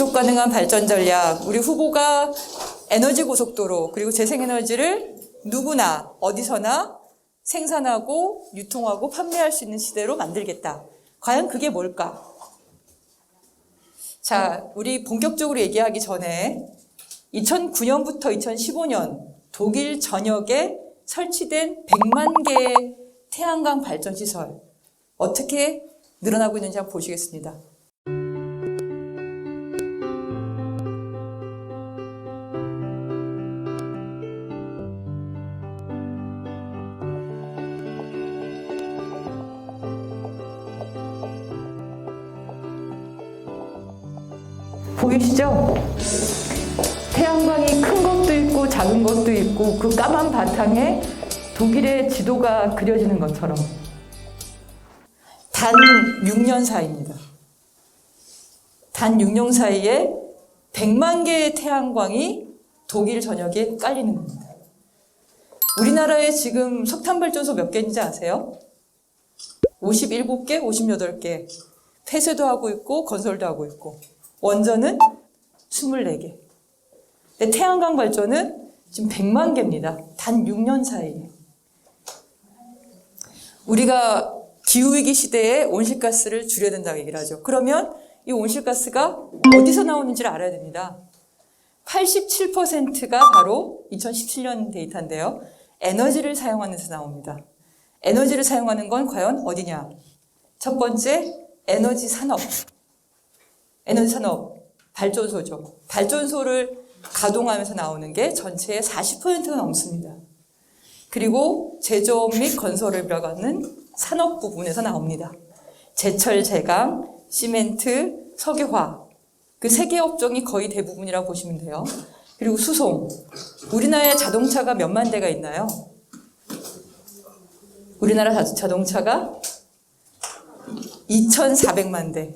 지속 가능한 발전 전략, 우리 후보가 에너지 고속도로 그리고 재생에너지를 누구나 어디서나 생산하고 유통하고 판매할 수 있는 시대로 만들겠다. 과연 그게 뭘까? 자, 우리 본격적으로 얘기하기 전에 2009년부터 2015년 독일 전역에 설치된 100만 개의 태양광 발전 시설 어떻게 늘어나고 있는지 한번 보시겠습니다. 보이시죠? 태양광이 큰 것도 있고 작은 것도 있고 그 까만 바탕에 독일의 지도가 그려지는 것처럼 단 6년 사이입니다. 단 6년 사이에 100만 개의 태양광이 독일 전역에 깔리는 겁니다. 우리나라에 지금 석탄 발전소 몇 개인지 아세요? 57개, 58개. 폐쇄도 하고 있고 건설도 하고 있고 원전은 24개. 근데 태양광 발전은 지금 100만 개입니다. 단 6년 사이에. 우리가 기후위기 시대에 온실가스를 줄여야 된다고 얘기를 하죠. 그러면 이 온실가스가 어디서 나오는지를 알아야 됩니다. 87%가 바로 2017년 데이터인데요. 에너지를 사용하는 데서 나옵니다. 에너지를 사용하는 건 과연 어디냐? 첫 번째, 에너지 산업. 에너지 산업, 발전소죠. 발전소를 가동하면서 나오는 게 전체의 40%가 넘습니다. 그리고 제조업 및 건설을 들어가는 산업 부분에서 나옵니다. 제철, 제강, 시멘트, 석유화. 그 세 개 업종이 거의 대부분이라고 보시면 돼요. 그리고 수송. 우리나라에 자동차가 몇만 대가 있나요? 우리나라 자- 자동차가 2,400만 대.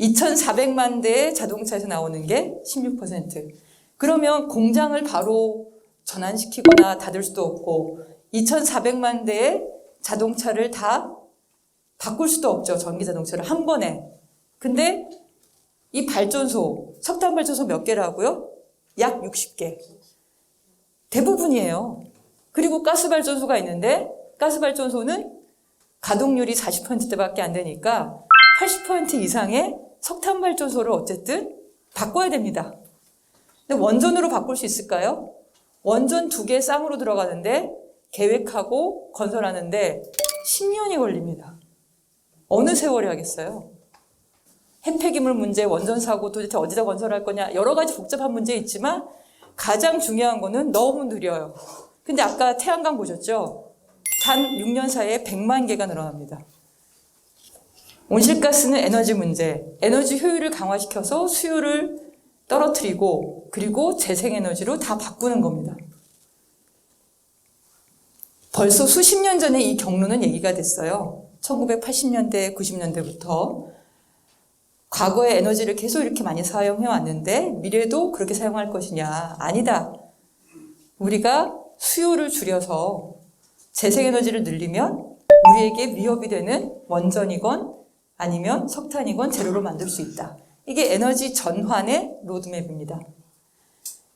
2,400만 대의 자동차에서 나오는 게 16%. 그러면 공장을 바로 전환시키거나 닫을 수도 없고 2,400만 대의 자동차를 다 바꿀 수도 없죠. 전기 자동차를 한 번에. 근데 이 발전소, 석탄 발전소 몇 개라고요? 약 60개. 대부분이에요. 그리고 가스 발전소가 있는데 가스 발전소는 가동률이 40%대밖에 안 되니까 80% 이상의 석탄 발전소를 어쨌든 바꿔야 됩니다. 근데 원전으로 바꿀 수 있을까요? 원전 두 개 쌍으로 들어가는데 계획하고 건설하는데 10년이 걸립니다. 어느 세월이 하겠어요? 핵폐기물 문제, 원전 사고 도대체 어디다 건설할 거냐 여러 가지 복잡한 문제 있지만 가장 중요한 거는 너무 느려요. 근데 아까 태양광 보셨죠? 단 6년 사이에 100만 개가 늘어납니다. 온실가스는 에너지 문제, 에너지 효율을 강화시켜서 수요를 떨어뜨리고 그리고 재생에너지로 다 바꾸는 겁니다. 벌써 수십 년 전에 이 경로는 얘기가 됐어요. 1980년대, 90년대부터 과거의 에너지를 계속 이렇게 많이 사용해 왔는데 미래도 그렇게 사용할 것이냐? 아니다. 우리가 수요를 줄여서 재생에너지를 늘리면 우리에게 위협이 되는 원전이건 아니면 석탄이건 재료로 만들 수 있다. 이게 에너지 전환의 로드맵입니다.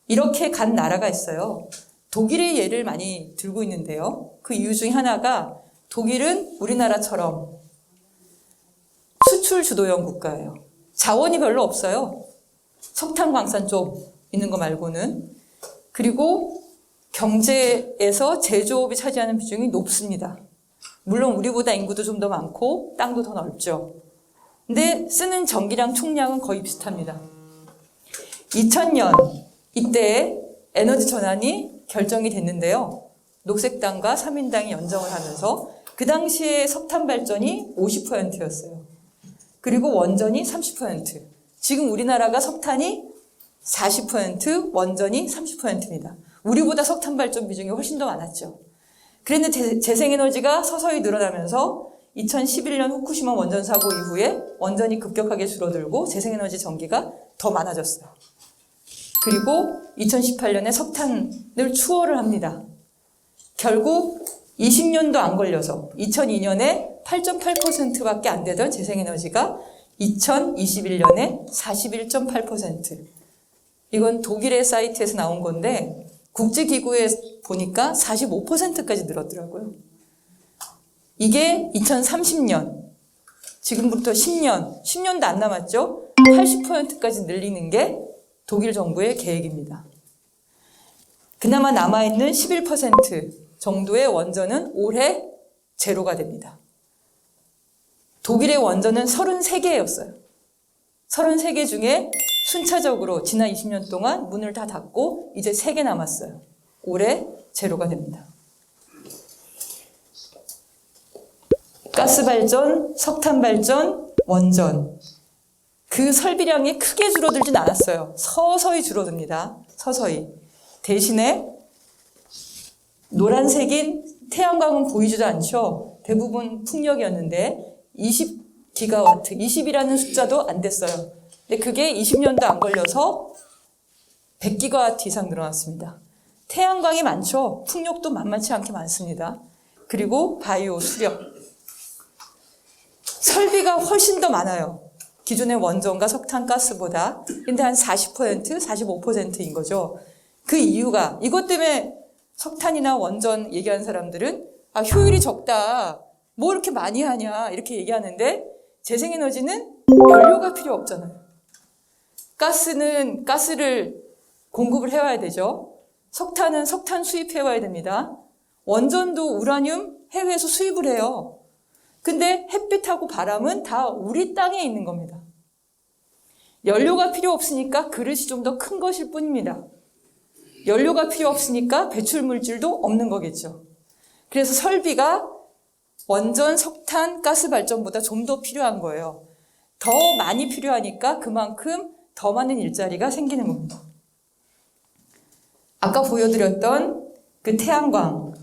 이렇게 간 나라가 있어요. 독일의 예를 많이 들고 있는데요. 그 이유 중에 하나가 독일은 우리나라처럼 수출 주도형 국가예요. 자원이 별로 없어요. 석탄 광산 쪽 있는 거 말고는. 그리고 경제에서 제조업이 차지하는 비중이 높습니다. 물론 우리보다 인구도 좀 더 많고 땅도 더 넓죠. 근데 쓰는 전기량 총량은 거의 비슷합니다. 2000년 이때 에너지 전환이 결정이 됐는데요. 녹색당과 3인당이 연정을 하면서 그 당시에 석탄 발전이 50%였어요. 그리고 원전이 30%. 지금 우리나라가 석탄이 40%, 원전이 30%입니다. 우리보다 석탄 발전 비중이 훨씬 더 많았죠. 그런데 재생에너지가 서서히 늘어나면서 2011년 후쿠시마 원전 사고 이후에 원전이 급격하게 줄어들고 재생에너지 전기가 더 많아졌어요. 그리고 2018년에 석탄을 추월을 합니다. 결국 20년도 안 걸려서 2002년에 8.8%밖에 안 되던 재생에너지가 2021년에 41.8%. 이건 독일의 사이트에서 나온 건데 국제기구에 보니까 45%까지 늘었더라고요. 이게 2030년, 지금부터 10년, 10년도 안 남았죠? 80%까지 늘리는 게 독일 정부의 계획입니다. 그나마 남아있는 11% 정도의 원전은 올해 제로가 됩니다. 독일의 원전은 33개였어요. 33개 중에 순차적으로 지난 20년 동안 문을 다 닫고 이제 3개 남았어요. 올해 제로가 됩니다. 가스 발전, 석탄 발전, 원전. 그 설비량이 크게 줄어들진 않았어요. 서서히 줄어듭니다. 서서히. 대신에 노란색인 태양광은 보이지도 않죠. 대부분 풍력이었는데 20기가와트, 20이라는 숫자도 안 됐어요. 근데 그게 20년도 안 걸려서 100기가와트 이상 늘어났습니다. 태양광이 많죠. 풍력도 만만치 않게 많습니다. 그리고 바이오, 수력. 설비가 훨씬 더 많아요. 기존의 원전과 석탄 가스보다. 근데 한 40%, 45%인 거죠. 그 이유가 이것 때문에 석탄이나 원전 얘기하는 사람들은 아, 효율이 적다. 뭐 이렇게 많이 하냐. 이렇게 얘기하는데 재생에너지는 연료가 필요 없잖아요. 가스는 가스를 공급을 해와야 되죠. 석탄은 석탄 수입해와야 됩니다. 원전도 우라늄 해외에서 수입을 해요. 근데 햇빛하고 바람은 다 우리 땅에 있는 겁니다. 연료가 필요 없으니까 그릇이 좀 더 큰 것일 뿐입니다. 연료가 필요 없으니까 배출 물질도 없는 거겠죠. 그래서 설비가 원전, 석탄, 가스 발전보다 좀 더 필요한 거예요. 더 많이 필요하니까 그만큼 더 많은 일자리가 생기는 겁니다. 아까 보여드렸던 그 태양광,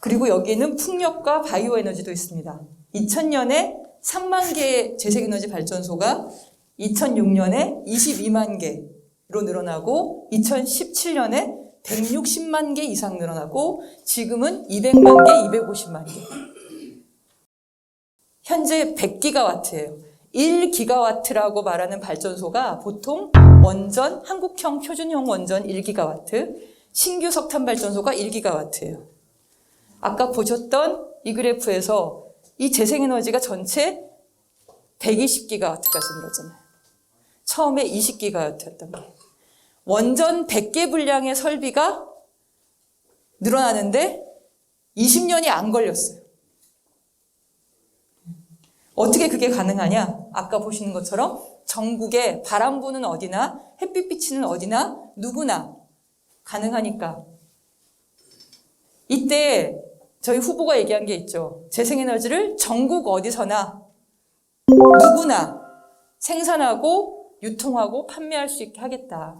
그리고 여기에는 풍력과 바이오 에너지도 있습니다. 2000년에 3만 개의 재생에너지 발전소가 2006년에 22만 개로 늘어나고 2017년에 160만 개 이상 늘어나고 지금은 200만 개, 250만 개. 현재 100기가와트예요. 1기가와트라고 말하는 발전소가 보통 원전, 한국형 표준형 원전 1기가와트, 신규 석탄 발전소가 1기가와트예요. 아까 보셨던 이 그래프에서 이 재생에너지가 전체 120기가와트까지 늘었잖아요. 처음에 20기가와트였던 게. 원전 100개 분량의 설비가 늘어나는데 20년이 안 걸렸어요. 어떻게 그게 가능하냐? 아까 보시는 것처럼 전국에 바람 부는 어디나 햇빛 비치는 어디나 누구나 가능하니까. 이때 저희 후보가 얘기한 게 있죠. 재생에너지를 전국 어디서나 누구나 생산하고 유통하고 판매할 수 있게 하겠다.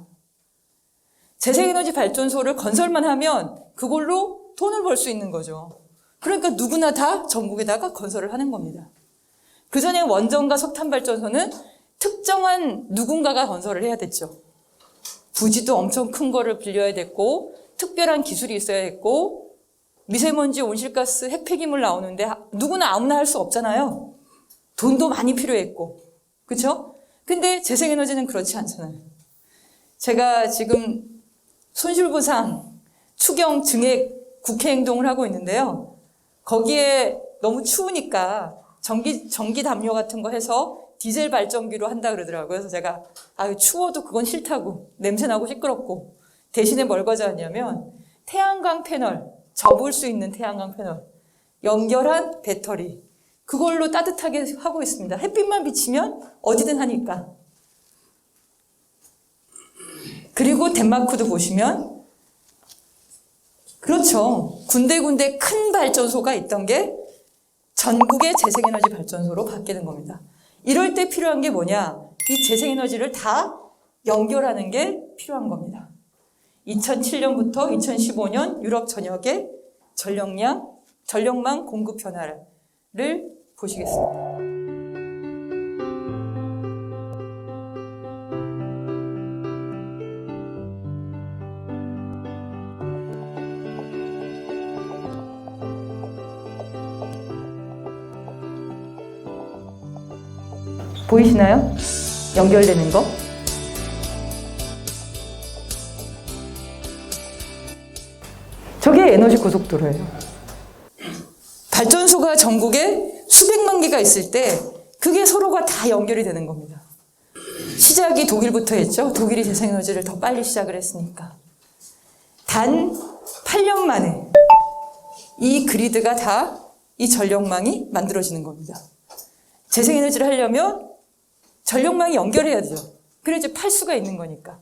재생에너지 발전소를 건설만 하면 그걸로 돈을 벌 수 있는 거죠. 그러니까 누구나 다 전국에다가 건설을 하는 겁니다. 그 전에 원전과 석탄 발전소는 특정한 누군가가 건설을 해야 됐죠. 부지도 엄청 큰 거를 빌려야 됐고, 특별한 기술이 있어야 했고, 미세먼지, 온실가스, 핵폐기물 나오는데 누구나 아무나 할 수 없잖아요. 돈도 많이 필요했고, 그렇죠? 근데 재생에너지는 그렇지 않잖아요. 제가 지금 손실보상 추경 증액 국회 행동을 하고 있는데요. 거기에 너무 추우니까 전기 전기 담요 같은 거 해서 디젤 발전기로 한다 그러더라고요. 그래서 제가 아 추워도 그건 싫다고 냄새 나고 시끄럽고 대신에 뭘 가져왔냐면 태양광 패널 접을 수 있는 태양광 패널 연결한 배터리 그걸로 따뜻하게 하고 있습니다. 햇빛만 비치면 어디든 하니까. 그리고 덴마크도 보시면 그렇죠. 군데군데 큰 발전소가 있던 게 전국의 재생에너지 발전소로 바뀌는 겁니다. 이럴 때 필요한 게 뭐냐? 이 재생에너지를 다 연결하는 게 필요한 겁니다. 2007년부터 2015년 유럽 전역의 전력량, 전력망 공급 변화를 보시겠습니다. 보이시나요? 연결되는 거? 저게 에너지 고속도로예요. 발전소가 전국에 수백만 개가 있을 때 그게 서로가 다 연결이 되는 겁니다. 시작이 독일부터 했죠. 독일이 재생에너지를 더 빨리 시작을 했으니까. 단 8년 만에 이 그리드가 다 이 전력망이 만들어지는 겁니다. 재생에너지를 하려면 전력망이 연결해야 되죠. 그래야지 팔 수가 있는 거니까.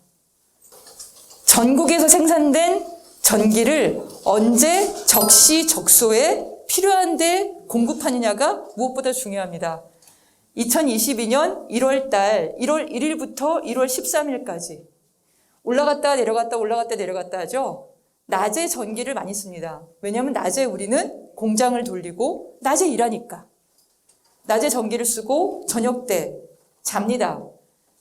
전국에서 생산된 전기를 언제 적시 적소에 필요한데 공급하느냐가 무엇보다 중요합니다. 2022년 1월 달 1월 1일부터 1월 13일까지 올라갔다 내려갔다 올라갔다 내려갔다 하죠. 낮에 전기를 많이 씁니다. 왜냐하면 낮에 우리는 공장을 돌리고 낮에 일하니까. 낮에 전기를 쓰고 저녁 때 잡니다.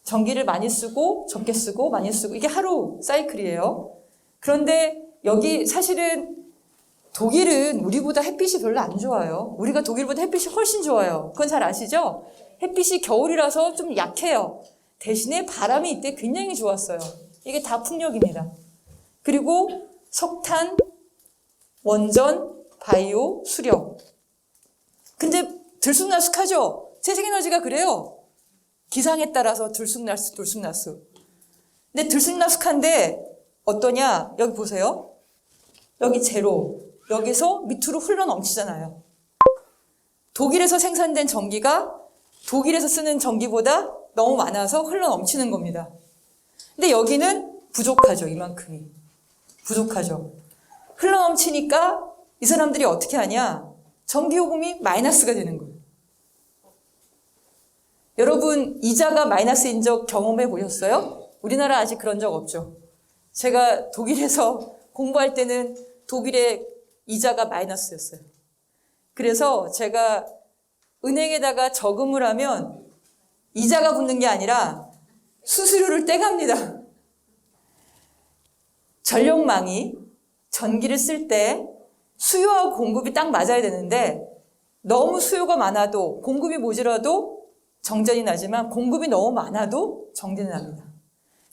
전기를 많이 쓰고 적게 쓰고 많이 쓰고 이게 하루 사이클이에요. 그런데 여기 사실은 독일은 우리보다 햇빛이 별로 안 좋아요. 우리가 독일보다 햇빛이 훨씬 좋아요. 그건 잘 아시죠? 햇빛이 겨울이라서 좀 약해요. 대신에 바람이 이때 굉장히 좋았어요. 이게 다 풍력입니다. 그리고 석탄, 원전, 바이오, 수력. 근데 들쑥날쑥하죠? 재생에너지가 그래요. 기상에 따라서 들쑥날쑥, 들쑥날쑥. 근데 들쑥날쑥한데 어떠냐? 여기 보세요. 여기 제로. 여기서 밑으로 흘러 넘치잖아요. 독일에서 생산된 전기가 독일에서 쓰는 전기보다 너무 많아서 흘러 넘치는 겁니다. 근데 여기는 부족하죠, 이만큼이. 부족하죠. 흘러 넘치니까 이 사람들이 어떻게 하냐? 전기요금이 마이너스가 되는 거예요. 여러분, 이자가 마이너스인 적 경험해 보셨어요? 우리나라 아직 그런 적 없죠. 제가 독일에서 공부할 때는 독일의 이자가 마이너스였어요. 그래서 제가 은행에다가 저금을 하면 이자가 붙는 게 아니라 수수료를 떼갑니다. 전력망이 전기를 쓸 때 수요하고 공급이 딱 맞아야 되는데 너무 수요가 많아도 공급이 모자라도 정전이 나지만 공급이 너무 많아도 정전이 납니다.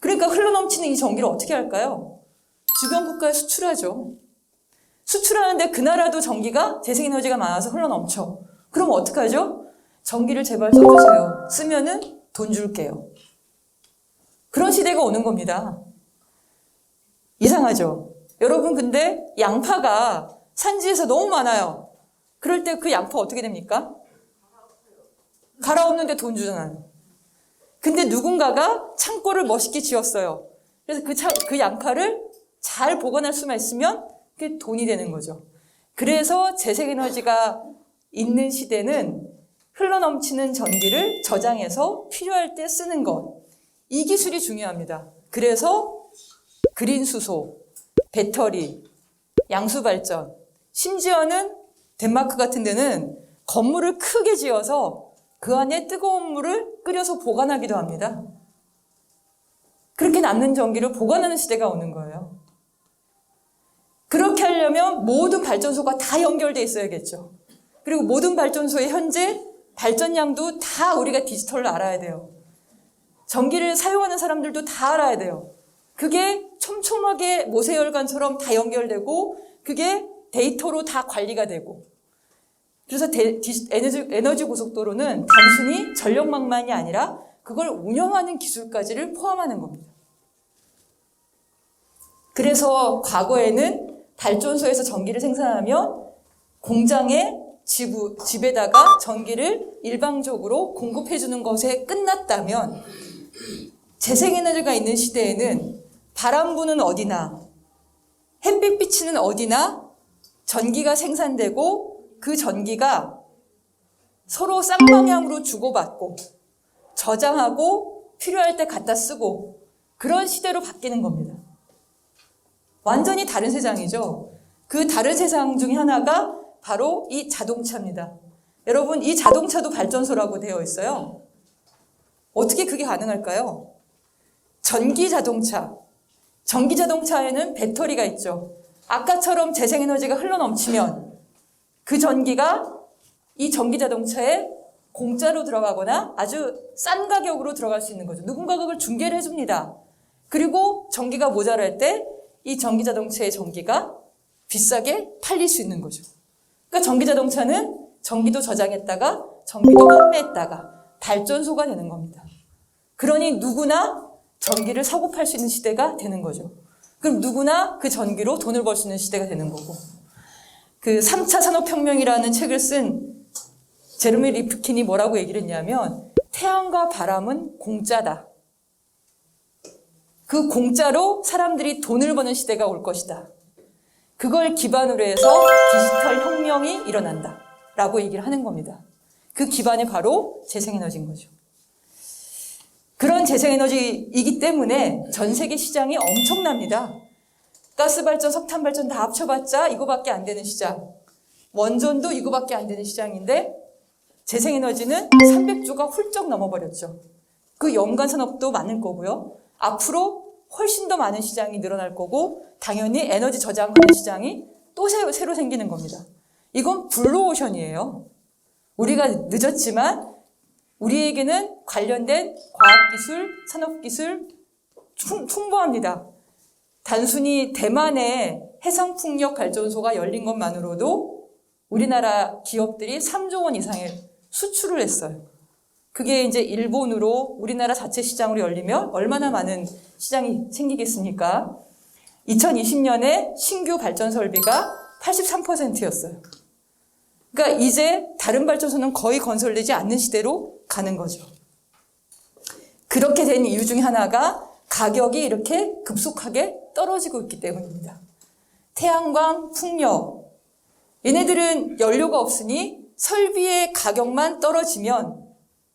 그러니까 흘러넘치는 이 전기를 어떻게 할까요? 주변 국가에 수출하죠. 수출하는데 그 나라도 전기가 재생에너지가 많아서 흘러넘쳐. 그럼 어떡하죠? 전기를 제발 써주세요. 쓰면은 돈 줄게요. 그런 시대가 오는 겁니다. 이상하죠? 여러분, 근데 양파가 산지에서 너무 많아요. 그럴 때 그 양파 어떻게 됩니까? 갈아엎는데 돈 주잖아요. 근데 누군가가 창고를 멋있게 지었어요. 그래서 그, 차, 그 양파를 잘 보관할 수만 있으면 그게 돈이 되는 거죠. 그래서 재생에너지가 있는 시대는 흘러넘치는 전기를 저장해서 필요할 때 쓰는 것. 이 기술이 중요합니다. 그래서 그린 수소, 배터리, 양수 발전, 심지어는 덴마크 같은 데는 건물을 크게 지어서 그 안에 뜨거운 물을 끓여서 보관하기도 합니다. 그렇게 남는 전기를 보관하는 시대가 오는 거예요. 그렇게 하려면 모든 발전소가 다 연결돼 있어야겠죠. 그리고 모든 발전소의 현재 발전량도 다 우리가 디지털로 알아야 돼요. 전기를 사용하는 사람들도 다 알아야 돼요. 그게 촘촘하게 모세혈관처럼 다 연결되고 그게 데이터로 다 관리가 되고 그래서 데, 디, 에너지, 에너지 고속도로는 단순히 전력망만이 아니라 그걸 운영하는 기술까지를 포함하는 겁니다. 그래서 과거에는 발전소에서 전기를 생산하면 공장에 지부, 집에다가 전기를 일방적으로 공급해주는 것에 끝났다면 재생에너지가 있는 시대에는 바람 부는 어디나 햇빛 비치는 어디나 전기가 생산되고 그 전기가 서로 쌍방향으로 주고받고 저장하고 필요할 때 갖다 쓰고 그런 시대로 바뀌는 겁니다. 완전히 다른 세상이죠. 그 다른 세상 중에 하나가 바로 이 자동차입니다. 여러분, 이 자동차도 발전소라고 되어 있어요. 어떻게 그게 가능할까요? 전기 자동차. 전기 자동차에는 배터리가 있죠. 아까처럼 재생에너지가 흘러 넘치면 그 전기가 이 전기 자동차에 공짜로 들어가거나 아주 싼 가격으로 들어갈 수 있는 거죠. 누군가가 그걸 중개를 해줍니다. 그리고 전기가 모자랄 때 이 전기 자동차의 전기가 비싸게 팔릴 수 있는 거죠. 그러니까 전기 자동차는 전기도 저장했다가 전기도 판매했다가 발전소가 되는 겁니다. 그러니 누구나 전기를 사고 팔 수 있는 시대가 되는 거죠. 그럼 누구나 그 전기로 돈을 벌 수 있는 시대가 되는 거고. 그 3차 산업혁명이라는 책을 쓴 제르미 리프킨이 뭐라고 얘기를 했냐면 태양과 바람은 공짜다. 그 공짜로 사람들이 돈을 버는 시대가 올 것이다. 그걸 기반으로 해서 디지털 혁명이 일어난다. 라고 얘기를 하는 겁니다. 그 기반이 바로 재생에너지인 거죠. 그런 재생에너지이기 때문에 전 세계 시장이 엄청납니다. 가스 발전, 석탄 발전 다 합쳐봤자 이거밖에 안 되는 시장. 원전도 이거밖에 안 되는 시장인데 재생에너지는 300조가 훌쩍 넘어버렸죠. 그 연간 산업도 많을 거고요. 앞으로 훨씬 더 많은 시장이 늘어날 거고 당연히 에너지 저장하는 시장이 또 새로, 생기는 겁니다. 이건 블루오션이에요. 우리가 늦었지만 우리에게는 관련된 과학기술, 산업기술 충, 충분합니다. 단순히 대만의 해상풍력 발전소가 열린 것만으로도 우리나라 기업들이 3조 원 이상의 수출을 했어요. 그게 이제 일본으로 우리나라 자체 시장으로 열리면 얼마나 많은 시장이 생기겠습니까? 2020년에 신규 발전 설비가 83%였어요. 그러니까 이제 다른 발전소는 거의 건설되지 않는 시대로 가는 거죠. 그렇게 된 이유 중에 하나가 가격이 이렇게 급속하게 떨어지고 있기 때문입니다. 태양광, 풍력. 얘네들은 연료가 없으니 설비의 가격만 떨어지면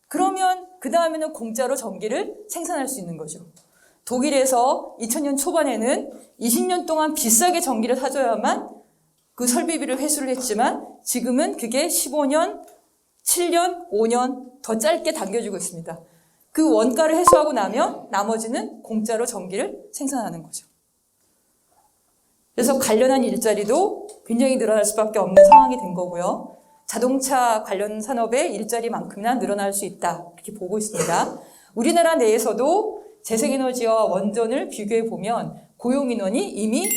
그러면 그 다음에는 공짜로 전기를 생산할 수 있는 거죠. 독일에서 2000년 초반에는 20년 동안 비싸게 전기를 사줘야만 그 설비비를 회수를 했지만 지금은 그게 15년, 7년, 5년 더 짧게 당겨주고 있습니다. 그 원가를 해소하고 나면 나머지는 공짜로 전기를 생산하는 거죠. 그래서 관련한 일자리도 굉장히 늘어날 수밖에 없는 상황이 된 거고요. 자동차 관련 산업의 일자리만큼이나 늘어날 수 있다. 이렇게 보고 있습니다. 우리나라 내에서도 재생에너지와 원전을 비교해 보면 고용 인원이 이미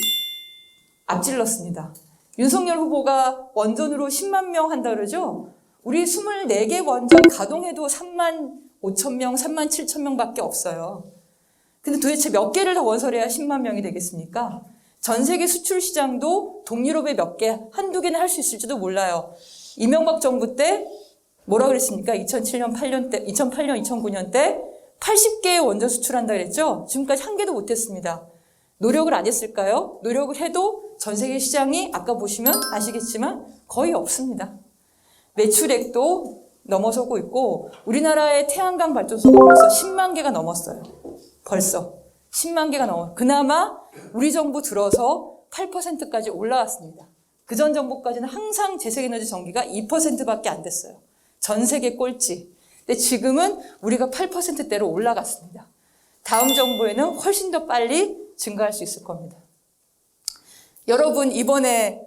앞질렀습니다. 윤석열 후보가 원전으로 10만 명 한다 그러죠? 우리 24개 원전 가동해도 3만 5천 명, 3만 7천 명밖에 없어요. 근데 도대체 몇 개를 더 원설해야 10만 명이 되겠습니까? 전 세계 수출 시장도 동유럽에 몇 개, 한두 개는 할 수 있을지도 몰라요. 이명박 정부 때 뭐라 그랬습니까? 2007년, 8년 때, 2008년, 2009년 때 80개의 원전 수출한다 그랬죠? 지금까지 한 개도 못했습니다. 노력을 안 했을까요? 노력을 해도 전 세계 시장이 아까 보시면 아시겠지만 거의 없습니다. 매출액도 넘어서고 있고 우리나라의 태양광 발전소가 벌써 10만 개가 넘었어요. 벌써 10만 개가 넘어. 그나마 우리 정부 들어서 8%까지 올라왔습니다. 그 전 정부까지는 항상 재생에너지 전기가 2%밖에 안 됐어요. 전 세계 꼴찌. 근데 지금은 우리가 8%대로 올라갔습니다. 다음 정부에는 훨씬 더 빨리 증가할 수 있을 겁니다. 여러분 이번에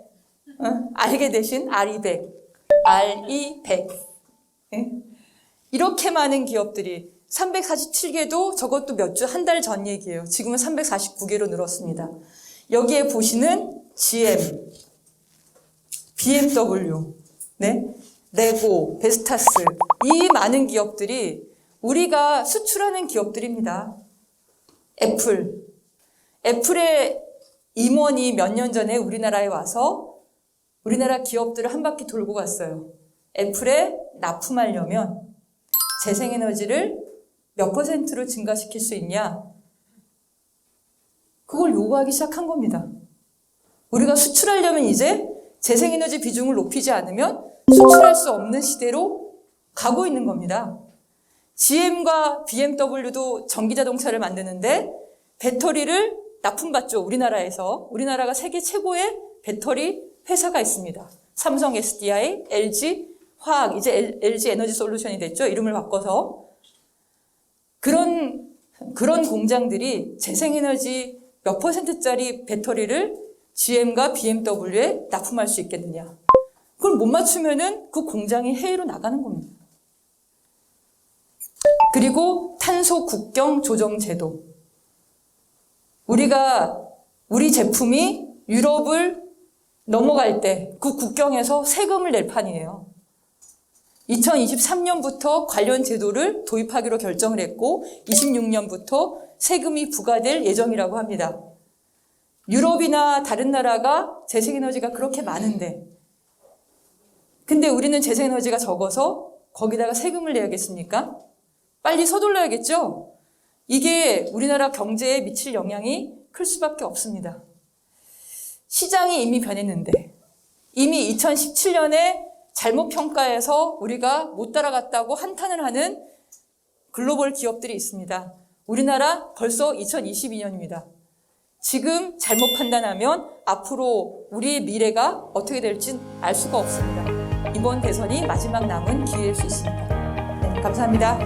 어, 알게 되신 R200, R200 예? 이렇게 많은 기업들이 347개도 저것도 몇 주 한 달 전 얘기예요. 지금은 349개로 늘었습니다. 여기에 보시는 GM, BMW, 네? 레고, 베스타스 이 많은 기업들이 우리가 수출하는 기업들입니다. 애플, 애플의 임원이 몇 년 전에 우리나라에 와서 우리나라 기업들을 한 바퀴 돌고 갔어요. 애플에 납품하려면 재생에너지를 몇 퍼센트로 증가시킬 수 있냐? 그걸 요구하기 시작한 겁니다. 우리가 수출하려면 이제 재생에너지 비중을 높이지 않으면 수출할 수 없는 시대로 가고 있는 겁니다. GM과 BMW도 전기 자동차를 만드는데 배터리를 납품받죠. 우리나라에서. 우리나라가 세계 최고의 배터리 회사가 있습니다. 삼성 SDI, LG 화학, 이제 LG 에너지 솔루션이 됐죠. 이름을 바꿔서. 그런, 그런 공장들이 재생에너지 몇 퍼센트짜리 배터리를 GM과 BMW에 납품할 수 있겠느냐. 그걸 못 맞추면은 그 공장이 해외로 나가는 겁니다. 그리고 탄소 국경 조정 제도. 우리가 우리 제품이 유럽을 넘어갈 때 그 국경에서 세금을 낼 판이에요. 2023년부터 관련 제도를 도입하기로 결정을 했고 26년부터 세금이 부과될 예정이라고 합니다. 유럽이나 다른 나라가 재생에너지가 그렇게 많은데 근데 우리는 재생에너지가 적어서 거기다가 세금을 내야겠습니까? 빨리 서둘러야겠죠? 이게 우리나라 경제에 미칠 영향이 클 수밖에 없습니다. 시장이 이미 변했는데 이미 2017년에 잘못 평가해서 우리가 못 따라갔다고 한탄을 하는 글로벌 기업들이 있습니다. 우리나라 벌써 2022년입니다. 지금 잘못 판단하면 앞으로 우리의 미래가 어떻게 될지 알 수가 없습니다. 이번 대선이 마지막 남은 기회일 수 있습니다. 네, 감사합니다.